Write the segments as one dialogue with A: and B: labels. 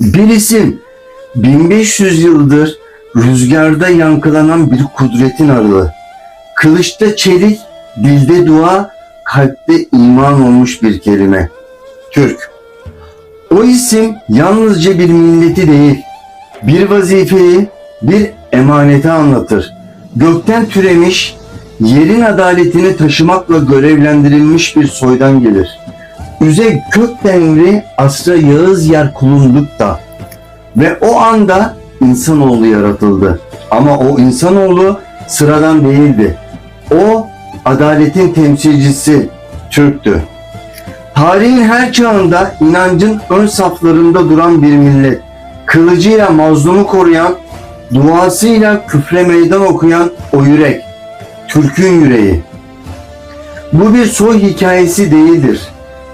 A: Bir isim 1500 yıldır rüzgarda yankılanan bir kudretin arığı. Kılıçta çelik, dilde dua, kalpte iman olmuş bir kelime. Türk. O isim yalnızca bir milleti değil, bir vazifeyi, bir emaneti anlatır. Gökten türemiş, yerin adaletini taşımakla görevlendirilmiş bir soydan gelir. Üze kök denri asra Yağız yer kulundukta ve o anda insanoğlu yaratıldı. Ama o insanoğlu sıradan değildi. O adaletin temsilcisi Türktü. Tarihin her çağında inancın ön saflarında duran bir millet. Kılıcıyla mazlumu koruyan, duasıyla küfre meydan okuyan o yürek. Türk'ün yüreği. Bu bir soy hikayesi değildir.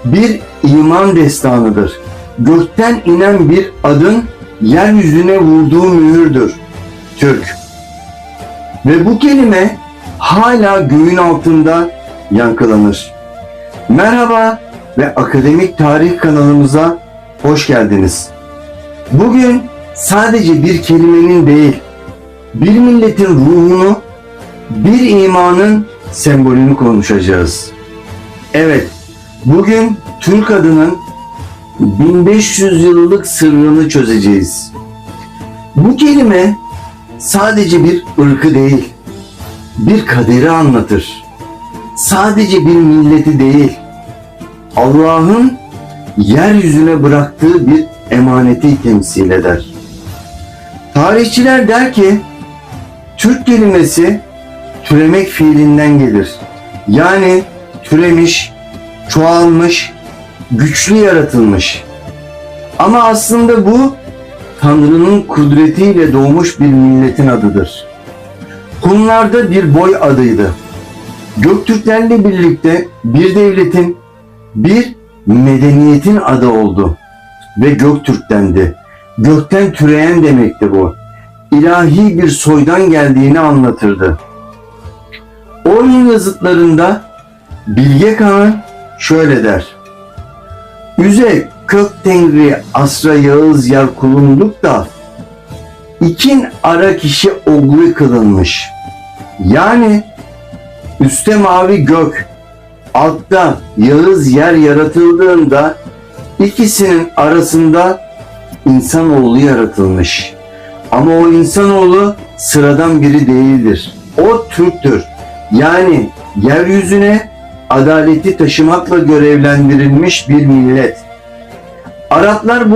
A: Bir iman destanıdır. Gökten inen bir adın yeryüzüne vurduğu mühürdür. Türk. Ve bu kelime hala göğün altında yankılanır. Merhaba ve Akademik Tarih kanalımıza hoş geldiniz. Bugün sadece bir kelimenin değil, bir milletin ruhunu, bir imanın sembolünü konuşacağız. Evet, bugün Türk adının 1500 yıllık sırrını çözeceğiz. Bu kelime sadece bir ırkı değil, bir kaderi anlatır. Sadece bir milleti değil, Allah'ın yeryüzüne bıraktığı bir emaneti temsil eder. Tarihçiler der ki, Türk kelimesi türemek fiilinden gelir. Yani türemiş, çoğalmış, güçlü yaratılmış. Ama aslında bu Tanrı'nın kudretiyle doğmuş bir milletin adıdır. Hunlarda bir boy adıydı. Göktürklerle birlikte bir devletin, bir medeniyetin adı oldu. Ve Göktürk dendi. Gökten türeyen demekti bu. İlahi bir soydan geldiğini anlatırdı. Onun yazıtlarında Bilge Kağan şöyle der. Üze kök tengri asra Yağız yer kulunduk da ikin ara kişi oglu kılınmış. Yani üste mavi gök, altta Yağız yer yaratıldığında ikisinin arasında insanoğlu yaratılmış. Ama o insanoğlu sıradan biri değildir. O Türktür. Yani yeryüzüne adaleti taşımakla görevlendirilmiş bir millet. Araplar bu